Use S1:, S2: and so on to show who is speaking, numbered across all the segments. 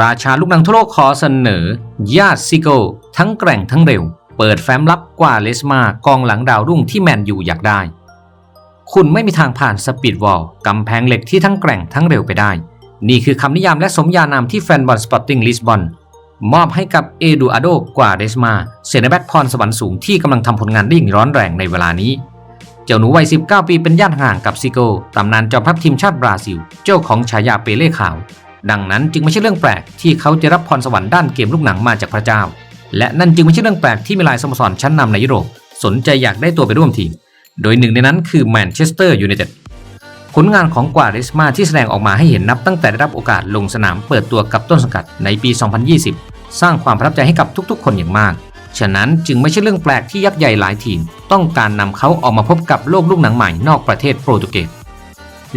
S1: ราชาลูกหนังทั่วโลกขอเสนอ ญาติซิโก ทั้งแกร่งทั้งเร็ว เปิดแฟ้มลับกว่าเลสมากองหลังดาวรุ่งที่แมนยูอยากได้ คุณไม่มีทางผ่านสปีดวอลกำแพงเหล็กที่ทั้งแกร่งทั้งเร็วไปได้ นี่คือคำนิยามและสมญานามที่แฟนบอลสปอร์ติ้งลิสบอนมอบให้กับเอดูอาโดกว่าเรสมาเซนแบ็กพรสวรรค์สูงที่กำลังทำผลงานได้อย่างร้อนแรงในเวลานี้ เจ้าหนูวัย 19 ปีเป็นญาติห่างกับซิโกตำนานจอมทัพทีมชาติบราซิล เจ้าของฉายาเปเล่ขาว ดังนั้นจึงไม่ใช่เรื่องแปลกที่เขาจะรับพรสวรรค์ด้านเกมลูกหนังมาจากพระเจ้า และนั่นจึงไม่ใช่เรื่องแปลกที่มีลายสโมสรชั้นนำในยุโรป สนใจอยากได้ตัวไปร่วมทีม โดยหนึ่งในนั้นคือแมนเชสเตอร์ยูไนเต็ดผลงานของกวาเรสมาที่แสดงออกมาให้เห็นนับตั้งแต่ได้รับโอกาสลงสนามเปิดตัวกับต้นสังกัดในปี 2020 สร้างความประทับใจให้กับทุกๆ คนอย่างมาก ฉะนั้นจึงไม่ใช่เรื่องแปลกที่ยักษ์ใหญ่หลายทีม ต้องการนำเขาออกมาพบกับโลกลูกหนังใหม่นอกประเทศโปรตุเกส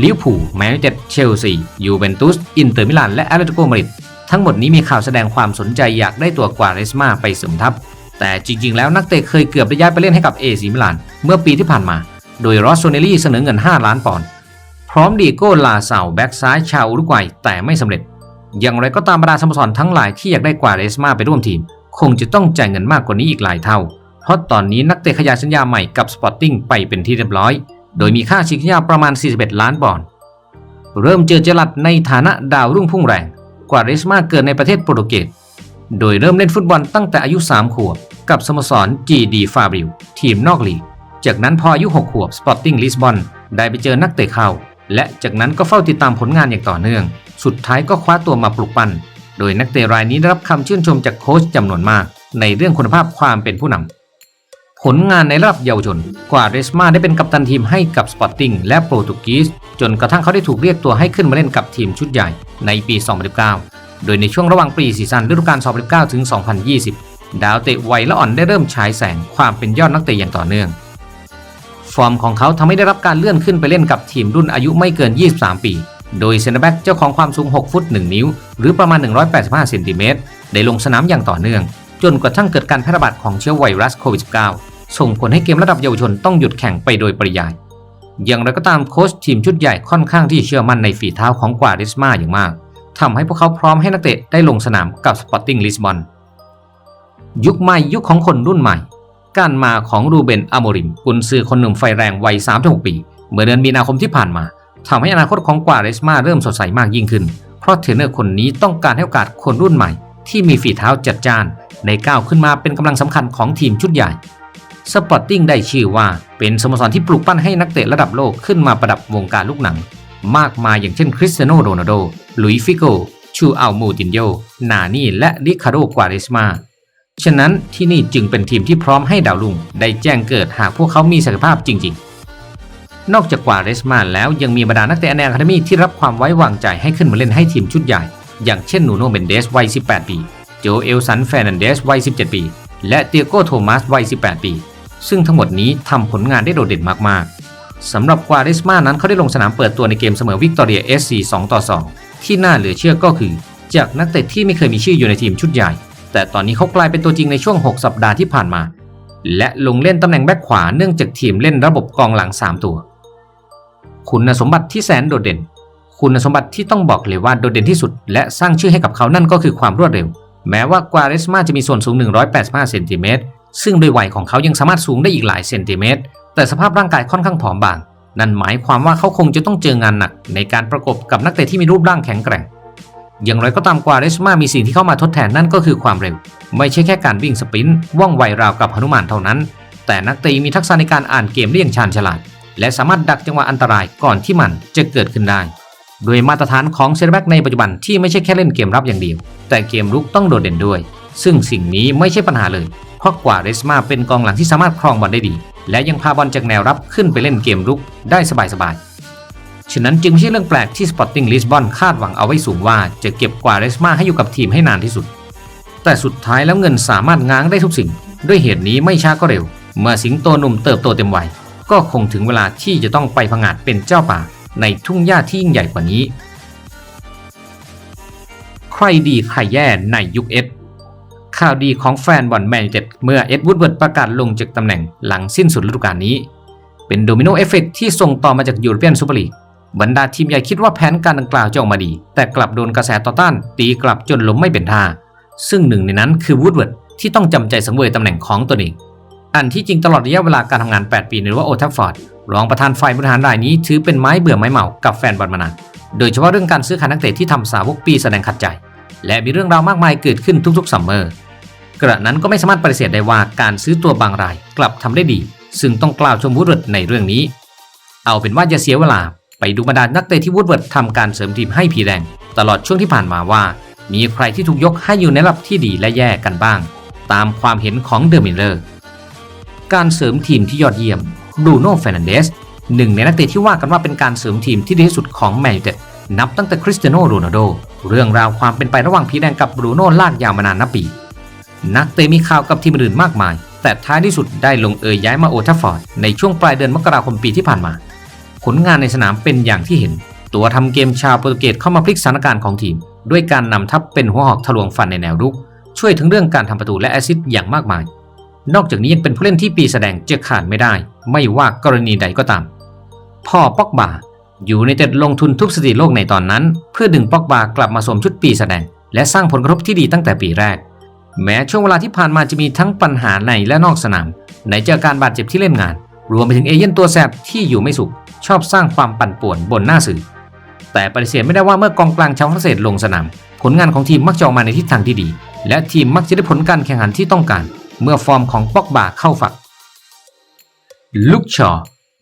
S1: ลิเวอร์พูลแมนยูเต็ดเชลซียูเวนตุส อินเตอร์มิลาน และแอตเลติโกมาดริดทั้งหมดนี้มีข่าวแสดงความสนใจอยากได้ตัวกวาเรสมาไปเสริมทัพ แต่จริง ๆ แล้วนักเตะเคยเกือบได้ย้ายไปเล่นให้กับเอซีมิลาน เมื่อปีที่ผ่านมา โดยรอสโซเนลี่เสนอเงิน 5 ล้านปอนด์พร้อมดีโก้ลาเซาแบ็กซ้ายชาวอุรุกวัยแต่ไม่สำเร็จ อย่างไรก็ตามบรรดาสโมสรทั้งหลายที่อยากได้กวาเรสมาไปร่วมทีม คงจะต้องจ่ายเงินมากกว่านี้อีกหลายเท่า เพราะตอนนี้นักเตะขยายสัญญาใหม่กับสปอร์ติ้งไปเป็นที่เรียบร้อย โดยมีค่าชิงสัญญาประมาณ 41 ล้านปอนด์ เริ่มเจอเจลัดในฐานะดาวรุ่งพุ่งแรง กว่าเรสมาเกิดในประเทศโปรตุเกส โดยเริ่มเล่นฟุตบอลตั้งแต่อายุ 3 ขวบ กับสโมสร GD f a b r i l ทีมนอกลีก จากนั้นพออายุ 6 ขวบ Sporting Lisbon ได้ไปเจอนักเตะเข้าและจากนั้นก็เฝ้าติดตามผลงานอย่างต่อเนื่อง สุดท้ายก็คว้าตัวมาปลุกปั้น โดยนักเตะรายนี้ได้รับคำชื่นชมจากโค้ชจำนวนมาก ในเรื่องคุณภาพความเป็นผู้นำ ผลงานในระดับเยาวชน กว่าเรสมาได้เป็นกัปตันทีมให้กับ Sporting และโปรตุกีสจนกระทั่งเขาได้ถูกเรียกตัวให้ขึ้นมาเล่นกับทีมชุดใหญ่ในปี 2019 โดยในช่วงระหว่างปีซีซั่นฤดูกาล 2019 ถึง 2020 ดาวเตะวัยละอ่อนได้เริ่มฉายแสงความเป็นยอดนักเตะอย่างต่อเนื่อง ฟอร์มของเขาทำให้ได้รับการเลื่อนขึ้นไปเล่นกับทีมรุ่นอายุไม่เกิน 23 ปี โดยเซนเตอร์แบ็กเจ้าของความสูง 6 ฟุต 1 นิ้ว หรือประมาณ 185 เซนติเมตรได้ลงสนามอย่างต่อเนื่อง จนกระทั่งเกิดการแพร่ระบาดของเชื้อไวรัสโควิด -19 ส่งผลให้เกมระดับเยาวชนต้องหยุดแข่งไปโดยปริยาย อย่างไรก็ตามโค้ชทีมชุดใหญ่ค่อนข้างที่เชื่อมั่นในฝีเท้าของกวาเรสมาอย่างมากทำให้พวกเขาพร้อมให้นักเตะได้ลงสนามกับสปอร์ติ้งลิสบอนยุคใหม่ยุคของคนรุ่นใหม่ การมาของรูเบนอโมริมกุนซือคนหนุ่มไฟแรงวัย3-6ปี เมื่อเดือนมีนาคมที่ผ่านมาทำให้อนาคตของกวาเรสมาเริ่มสดใสมากยิ่งขึ้น เพราะเทรนเนอร์คนนี้ต้องการให้โอกาสคนรุ่นใหม่ ที่มีฝีเท้าจัดจ้านในก้าวขึ้นมาเป็นกำลังสำคัญของทีมชุดใหญ่ สปอร์ติ้งได้ชื่อว่าเป็นสโมสรที่ปลุกปั้นให้นักเตะระดับโลกขึ้นมาประดับวงการลูกหนัง มากมายอย่างเช่นคริสเตียโนโรนัลโด ลุยฟิโก ชูอัลมูตินโย นานี่และริคาโดกวาเรสมา ฉะนั้นที่นี่จึงเป็นทีมที่พร้อมให้ดาวลุงได้แจ้งเกิดหากพวกเขามีศักยภาพจริง ๆ นอกจากกวาเรสมาแล้วยังมีบรรดานักเตะในอะคาเดมี่ที่รับความไว้วางใจให้ขึ้นมาเล่นให้ทีมชุดใหญ่ อย่างเช่นนูโนเบนเดสวัย 18 ปี โจเอลสันแฟรนันเดสวัย 17 ปี และเตียโกโทมัสวัย 18 ปี ซึ่งทั้งหมดนี้ทำผลงานได้โดดเด่นมาก ๆ สำหรับกวาเรสมานั้นเขาได้ลงสนามเปิดตัวในเกมเสมอวิกตอเรียเอสซี2ต่อ 2 ที่น่าเหลือเชื่อก็คือ จากนักเตะที่ไม่เคยมีชื่ออยู่ในทีมชุดใหญ่ แต่ตอนนี้เขากลายเป็นตัวจริงในช่วง 6 สัปดาห์ที่ผ่านมา และลงเล่นตำแหน่งแบ็คขวาเนื่องจากทีมเล่นระบบกองหลัง 3 ตัว คุณสมบัติที่แสนโดดเด่น คุณสมบัติที่ต้องบอกเลยว่าโดดเด่นที่สุด และสร้างชื่อให้กับเขานั่นก็คือความรวดเร็ว แม้ว่ากวาเรสมาจะมีส่วนสูง 185 เซนติเมตร ซึ่งโดยวัยของเขายังสามารถสูงได้อีกหลายเซนติเมตร แต่สภาพร่างกายค่อนข้างผอมบาง นั่นหมายความว่าเขาคงจะต้องเจองานหนัก ในการประกบกับนักเตะที่มีรูปร่างแข็งแกร่ง อย่างไรก็ตามกวาเรสมามีสิ่งที่เข้ามาทดแทนนั่นก็คือความเร็ว ไม่ใช่แค่การวิ่งสปรินต์ว่องไวราวกับหนุมานเท่านั้น แต่นักเตะมีทักษะในการอ่านเกมได้อย่างชาญฉลาด และสามารถดักจังหวะอันตรายก่อนที่มันจะเกิดขึ้นได้ โดยมาตรฐานของเซนเตอร์แบ็กในปัจจุบันที่ไม่ใช่แค่เล่นเกมรับอย่างเดียว แต่เกมรุกต้องโดดเด่นด้วย ซึ่งสิ่งนี้ไม่ใช่ปัญหาเลย เพราะกว่าเรสมาเป็นกองหลังที่สามารถครองบอลได้ดี และยังพาบอลจากแนวรับขึ้นไปเล่นเกมรุกได้สบายๆ ฉะนั้นจึงไม่ใช่เรื่องแปลกที่ Sporting Lisbon คาดหวังเอาไว้สูงว่าจะเก็บกว่าเรสมาให้อยู่กับทีมให้นานที่สุด แต่สุดท้ายแล้วเงินสามารถง้างได้ทุกสิ่ง ด้วยเหตุนี้ไม่ช้าก็เร็ว เมื่อสิงโตหนุ่มเติบโตเต็มวัยก็คงถึงเวลาที่จะต้องไปผงาดเป็นเจ้าป่า ในทุ่งหญ้าที่ยิ่งใหญ่กว่านี้ ใครดีใครแย่ในยุคเอสข่าวดีของแฟนบอลแมนยูเต็ดเมื่อเอ็ดวูดเวิร์ดประกาศลงจากตำแหน่งหลังสิ้นสุดฤดูกาลนี้ เป็นโดมิโนเอฟเฟกต์ที่ส่งต่อมาจากยูโรเปียนซูเปอร์ลีกบรรดาทีมใหญ่คิดว่าแผนการดังกล่าวจะออกมาดี แต่กลับโดนกระแสต่อต้าน ตีกลับจนล้มไม่เป็นท่า ซึ่งหนึ่งในนั้นคือวูดเวิร์ดที่ต้องจำใจสังเวยตำแหน่งของตนเอง อันที่จริงตลอดระยะเวลาการทำงาน 8 ปีในรั้วโอทัฟฟอร์ด รองประธานฝ่ายบริหารรายนี้ถือเป็นไม้เบื่อไม้เมากับแฟนบอลมานาน โดยเฉพาะเรื่องการซื้อขายนักเตะที่ทำสาวกปีแสดงขัดใจ และมีเรื่องราวมากมายเกิดขึ้นทุกๆซัมเมอร์ กระนั้นก็ไม่สามารถปฏิเสธได้ว่าการซื้อตัวบางรายกลับทำได้ดี ซึ่งต้องกล่าวชมวูดเวิร์ดในเรื่องนี้ เอาเป็นว่าอย่าเสียเวลาไปดูบรรดานักเตะที่วูดเวิร์ดทำการเสริมทีมให้ผีแดงตลอดช่วงที่ผ่านมาว่า มีใครที่ถูกยกให้อยู่ในระดับที่ดีและแย่กันบ้าง ตามความเห็นของเดอะมิเลอร์การเสริมทีมที่ยอดเยี่ยม บรูโน่เฟรนันเดสหนึ่งในนักเตะที่ว่ากันว่าเป็นการเสริมทีมที่ดีที่สุดของแมนยูเต็ดนับตั้งแต่คริสเตียโนโรนัลโดเรื่องราวความเป็นไประหว่างผีแดงกับบรูโน่ลากยาวมานานนับปี นักเตะมีข่าวกับทีมอื่นมากมาย แต่ท้ายที่สุดได้ลงเอยย้ายมาโอทัฟฟอร์ดในช่วงปลายเดือนมกราคมปีที่ผ่านมา ผลงานในสนามเป็นอย่างที่เห็น ตัวทำเกมชาวโปรตุเกสเข้ามาพลิกสถานการณ์ของทีม ด้วยการนำทัพเป็นหัวหอกทะลวงฟันในแนวรุก ช่วยถึงเรื่องการทำประตูและแอซิสต์อย่างมากมาย นอกจากนี้ยังเป็นผู้เล่นที่ปีแสดงจะขาดไม่ได้ ไม่ว่ากรณีใดก็ตาม พ่อปอกบาอยู่ในเต็ดลงทุนทุบสถิติโลกในตอนนั้น เพื่อดึงปอกบากลับมาสวมชุดปีแสดง และสร้างผลกระทบที่ดีตั้งแต่ปีแรก แม้ช่วงเวลาที่ผ่านมาจะมีทั้งปัญหาในและนอกสนาม ไหนจะอการบาดเจ็บที่เล่นงาน รวมไปถึงเอเย่นตัวแสบที่อยู่ไม่สุข ชอบสร้างความปั่นป่วนบนหน้าสื่อ แต่ปฏิเสธไม่ได้ว่าเมื่อกองกลางชาวฝรั่งเศสลงสนาม ผลงานของทีมมักจะออกมาในทิศทางที่ดี และทีมมักจะได้ผลการแข่งขันที่ต้องการ เมื่อฟอร์มของปอกบาเข้าฝัก ลุกชอ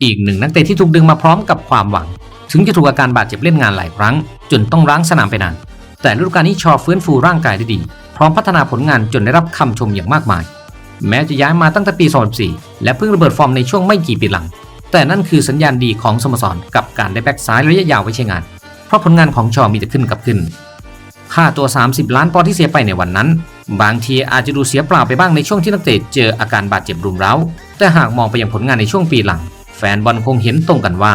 S1: อีกหนึ่งนักเตะที่ถูกดึงมาพร้อมกับความหวัง ถึงจะถูกอาการบาดเจ็บเล่นงานหลายครั้ง จนต้องร้างสนามไปนาน แต่ฤดูกาลนี้ชอฟื้นฟูร่างกายได้ดี พร้อมพัฒนาผลงานจนได้รับคำชมอย่างมากมาย แม้จะย้ายมาตั้งแต่ปี 2014 และเพิ่งระเบิดฟอร์มในช่วงไม่กี่ปีหลัง แต่นั่นคือสัญญาณดีของสโมสรกับการได้แบ็กซ้ายระยะยาวไว้ใช้งาน เพราะผลงานของชอมีแต่ขึ้นกับขึ้น ค่าตัว 30 ล้านปอนด์ที่เสียไปในวันนั้น บางทีอาจจะดูเสียเปล่าไปบ้างในช่วงที่นักเตะเจออาการบาดเจ็บรุมเร้า แต่หากมองไปยังผลงานในช่วงปีหลัง แฟนบอลคงเห็นตรงกันว่า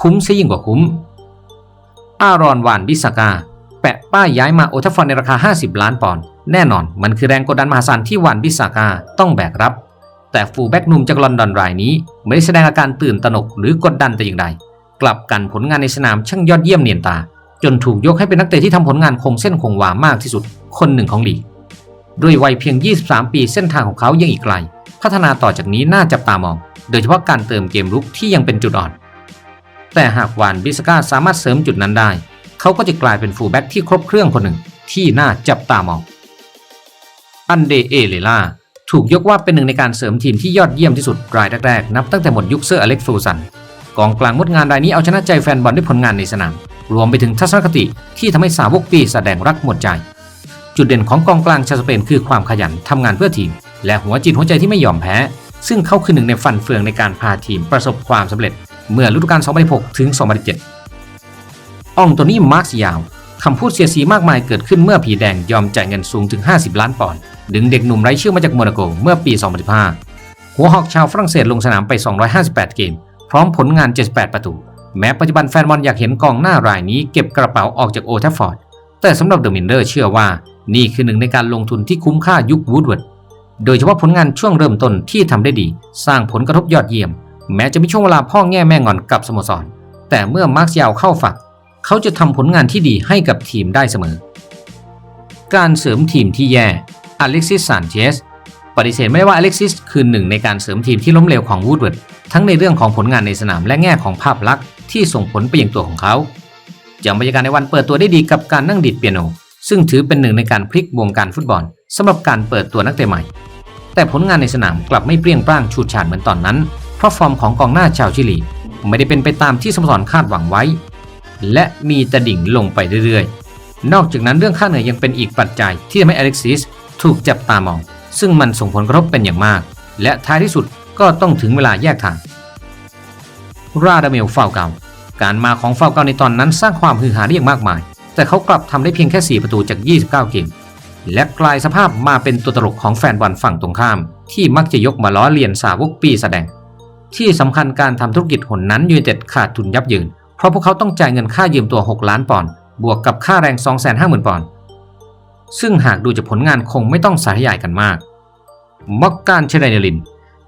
S1: คุ้มซะยิ่งกว่าคุ้ม อารอนวานบิสกา แปะป้ายย้ายมาโอทัฟฟอนในราคา 50 ล้านปอนด์แน่นอนมันคือแรงกดดันมหาศาลที่วานบิสกาต้องแบกรับ แต่ฟูแบ็กนุ่มจากลอนดอนรายนี้ ไม่ได้แสดงอาการตื่นตระหนกหรือกดดันแต่อย่างใดกลับกันผลงานในสนามช่างยอดเยี่ยมเนียนตา จนถูกยกให้เป็นนักเตะที่ทำผลงานคงเส้นคงวามากที่สุด คนหนึ่งของลีก ด้วยวัยเพียง 23 ปีเส้นทางของเขายังอีกไกล พัฒนาต่อจากนี้น่าจับตามอง โดยเฉพาะการเติมเกมรุกที่ยังเป็นจุดอ่อน แต่หากวานบิสกาสามารถเสริมจุดนั้นได้ เขาก็จะกลายเป็นฟูลแบ็กที่ครบเครื่องคนหนึ่งที่น่าจับตามอง อันเดเอเลล่าถูกยกว่าเป็นหนึ่งในการเสริมทีมที่ยอดเยี่ยมที่สุดรายแรกๆ นับตั้งแต่หมดยุคเซอร์อเล็กซ์ฟูสันกองกลางมดงานรายนี้เอาชนะใจแฟนบอลด้วยผลงานในสนาม รวมไปถึงทัศนคติที่ทำให้สาวกปีแสดงรักหมดใจ จุดเด่นของกองกลางชาวสเปนคือความขยันทำงานเพื่อทีม และหัวจิตหัวใจที่ไม่ยอมแพ้ ซึ่งเขาคือหนึ่งในฟันเฟืองในการพาทีมประสบความสำเร็จ เมื่อฤดูกาล 2016ถึง 2017อ่องโตนี่มาร์คยาวคำพูดเสียสีมากมายเกิดขึ้นเมื่อผีแดงยอมจ่ายเงินสูงถึง 50 ล้านปอนด์ดึงเด็กหนุ่มไร้ชื่อมาจากโมนาโกเมื่อปี 2015 หัวหอกชาวฝรั่งเศสลงสนามไป 258 เกม พร้อมผลงาน 78 ประตู แม้ปัจจุบันแฟนบอลอยากเห็นกองหน้ารายนี้เก็บกระเป๋าออกจากโอทัฟฟอร์ด แต่สำหรับเดอะมินเดอร์เชื่อว่า นี่คือหนึ่งในการลงทุนที่คุ้มค่ายุควูดเวิร์ดโดยเฉพาะผลงานช่วงเริ่มต้นที่ทำได้ดี สร้างผลกระทบยอดเยี่ยม แม้จะมีช่วงเวลาพ่อแง่แม่งอนกับสโมสร แต่เมื่อมาร์คยาวเข้าฝัก เขาจะทำผลงานที่ดีให้กับทีมได้เสมอ การเสริมทีมที่แย่อเล็กซิสซานเชสปฏิเสธไม่ได้ว่าอเล็กซิสคือหนึ่งในการเสริมทีมที่ล้มเหลวของวูดเวิร์ดทั้งในเรื่องของผลงานในสนามและแง่ของภาพลักษณ์ที่ส่งผลไปยังตัวของเขาจากบรรยากาศในวันเปิดตัวได้ดีกับการนั่งดีดเปียโน ซึ่งถือเป็นหนึ่งในการพลิกวงการฟุตบอลสำหรับการเปิดตัวนักเตะใหม่ แต่ผลงานในสนามกลับไม่เปรี้ยงปร้างฉูดฉาดเหมือนตอนนั้น เพราะฟอร์มของกองหน้าชาวชิลี ไม่ได้เป็นไปตามที่สโมสรคาดหวังไว้ และมีแต่ดิ่งลงไปเรื่อยๆ นอกจากนั้นเรื่องค่าเหนื่อยยังเป็นอีกปัจจัยที่ทำให้อเล็กซิสถูกจับตามอง ซึ่งมันส่งผลกระทบเป็นอย่างมาก และท้ายที่สุดก็ต้องถึงเวลาแยกทาง ราดาเมลฟาวเกาการมาของฟาวเกาในตอนนั้นสร้างความฮือฮาได้อย่างมากมาย แต่เขากลับทำได้เพียงแค่ 4 ประตูจาก 29 เกม และกลายสภาพมาเป็นตัวตลกของแฟนบอลฝั่งตรงข้าม ที่มักจะยกมาล้อเลียนสาวกปีแสดง ที่สำคัญการทำธุรกิจหนนั้นยูไนเต็ดขาดทุนยับเยิน เพราะพวกเขาต้องจ่ายเงินค่ายืมตัว 6 ล้านปอนด์บวกกับค่าแรง 250,000 ปอนด์ซึ่งหากดูจากผลงานคงไม่ต้องสาธยายกันมากม็อกการเชไดเนลิน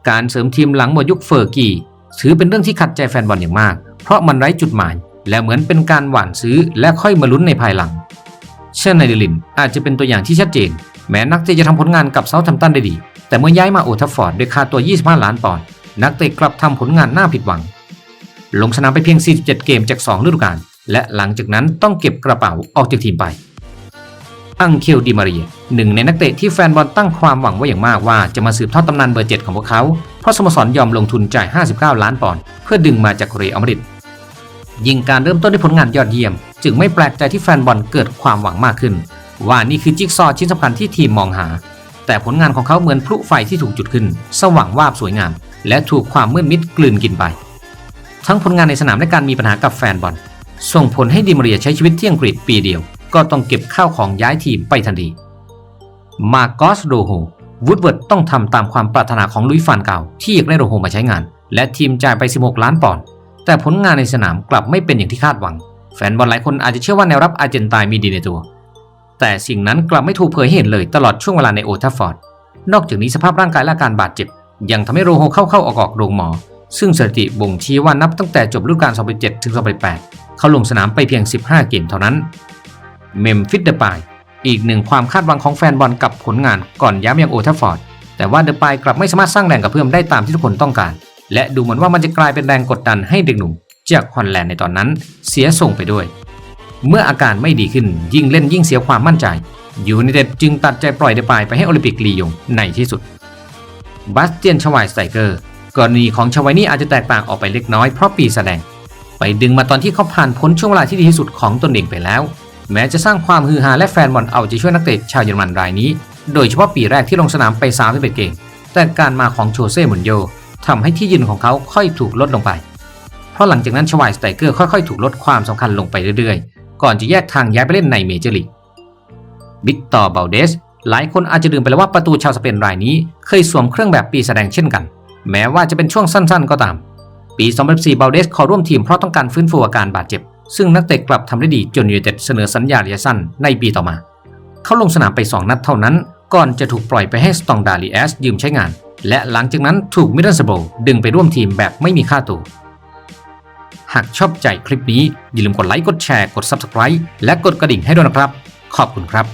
S1: การเสริมทีมหลังหมดยุคเฟอร์กี้ถือเป็นเรื่องที่ขัดใจแฟนบอลอย่างมาก เพราะมันไร้จุดหมาย และเหมือนเป็นการหว่านซื้อและค่อยมาลุ้นในภายหลัง เช่นในเดลินอาจจะเป็นตัวอย่างที่ชัดเจน แม้นักเตะจะทำผลงานกับเซาท์แฮมป์ตันได้ดี แต่เมื่อย้ายมาโอทัฟฟอร์ดด้วยค่าตัว 25 ล้านปอนด์นักเตะกลับทำผลงานน่าผิดหวัง ลงสนามไปเพียง 47 เกมจาก 2 ฤดูกาลและหลังจากนั้นต้องเก็บกระเป๋าออกจากทีมไปอังเคลดิมาเรียหนึ่งในนักเตะที่แฟนบอลตั้งความหวังไว้อย่างมากว่าจะมาสืบทอดตำนานเบอร์เจ็ดของพวกเขา เพราะสโมสรยอมลงทุนจ่าย 59 ล้านปอนด์เพื่อดึงมาจากเรอัลมาดริด ยิ่งการเริ่มต้นด้วยผลงานยอดเยี่ยม จึงไม่แปลกใจที่แฟนบอลเกิดความหวังมากขึ้น ว่านี่คือจิ๊กซอว์ชิ้นสำคัญที่ทีมมองหา แต่ผลงานของเขาเหมือนพลุไฟที่ถูกจุดขึ้น สว่างวาบสวยงาม และถูกความมืดมิดกลืนกินไป ทั้งผลงานในสนามและการมีปัญหากับแฟนบอลส่งผลให้ดิมาเรียใช้ชีวิตที่อังกฤษปีเดียว ก็ต้องเก็บข้าวของย้ายทีมไปทันทีมาโกสโดโฮวูดเวิร์ดต้องทำตามความปรารถนาของลุยฟานเก่าที่อยากได้โดโฮมาใช้งาน และทีมจ่ายไป 16 ล้านปอนด์ แต่ผลงานในสนามกลับไม่เป็นอย่างที่คาดหวัง แฟนบอลหลายคนอาจจะเชื่อว่าแนวรับอาร์เจนตายมีดีในตัว แต่สิ่งนั้นกลับไม่ถูกเผยให้เห็นเลยตลอดช่วงเวลาในโอทัฟฟอร์ด นอกจากนี้สภาพร่างกายและการบาดเจ็บ ยังทำให้โรโฮเข้าเข้าออกออกโรงหมอ ซึ่งสถิติบ่งชี้ว่านับตั้งแต่จบฤดูกาล 2007 ถึง 2008 เขาลงสนามไปเพียง 15 เกมเท่านั้น เมมฟิสเดปายอีกหนึ่งความคาดหวังของแฟนบอลกับผลงานก่อนย้ายมายังโอทัฟฟอร์ดแต่ว่าเดปายกลับไม่สามารถสร้างแรงกระเพื่อมได้ตามที่ทุกคนต้องการ และดูเหมือนว่ามันจะกลายเป็นแรงกดดันให้เด็กหนุ่มจากฮอลแลนด์ในตอนนั้นเสียส่งไปด้วย เมื่ออาการไม่ดีขึ้นยิ่งเล่นยิ่งเสียความมั่นใจ ยูไนเต็ดจึงตัดใจปล่อยเดปายไปให้โอลิมปิกลียงในที่สุดบาสเตียนชวายสไตเกอร์กรณีของชวายนี่อาจจะแตกต่างออกไปเล็กน้อยเพราะปีแสดง ไปดึงมาตอนที่เขาผ่านพ้นช่วงเวลาที่ดีที่สุดของตนเองไปแล้ว แม้จะสร้างความฮือฮาและแฟนบอลเอาใจช่วยนักเตะชาวเยอรมันรายนี้ โดยเฉพาะปีแรกที่ลงสนามไป3ามเกม แต่การมาของโชเซ่มุนโย ทำให้ที่ยืนของเขาค่อยถูกลดลงไป เพราะหลังจากนั้นชวายสไตเกอร์ค่อยๆ ถูกลดความสำคัญลงไปเรื่อยๆ ก่อนจะแยกทางย้ายไปเล่นในเมเจอร์ลีกวิกตอร์เบลเดส หลายคนอาจจะลืมไปแล้วว่าประตูชาวสเปนรายนี้เคยสวมเครื่องแบบปีแสดงเช่นกัน แม้ว่าจะเป็นช่วงสั้นๆ ก็ตาม ปี 2014เบลเดสขอร่วมทีมเพราะต้องการฟื้นฟูอาการบาดเจ็บ ซึ่งนักเตะกลับทำได้ดีจนยูเต็ดเสนอสัญญาระยะสั้นในปีต่อมา เขาลงสนามไป 2 นัดเท่านั้น ก่อนจะถูกปล่อยไปให้สตองดาลีแอสยืมใช้งาน และหลังจากนั้นถูกมิดเดิลสโบดึงไปร่วมทีมแบบไม่มีค่าตัว หากชอบใจคลิปนี้ อย่าลืมกดไลค์ กดแชร์ กด Subscribe และกดกระดิ่งให้ด้วยนะครับ ขอบคุณครับ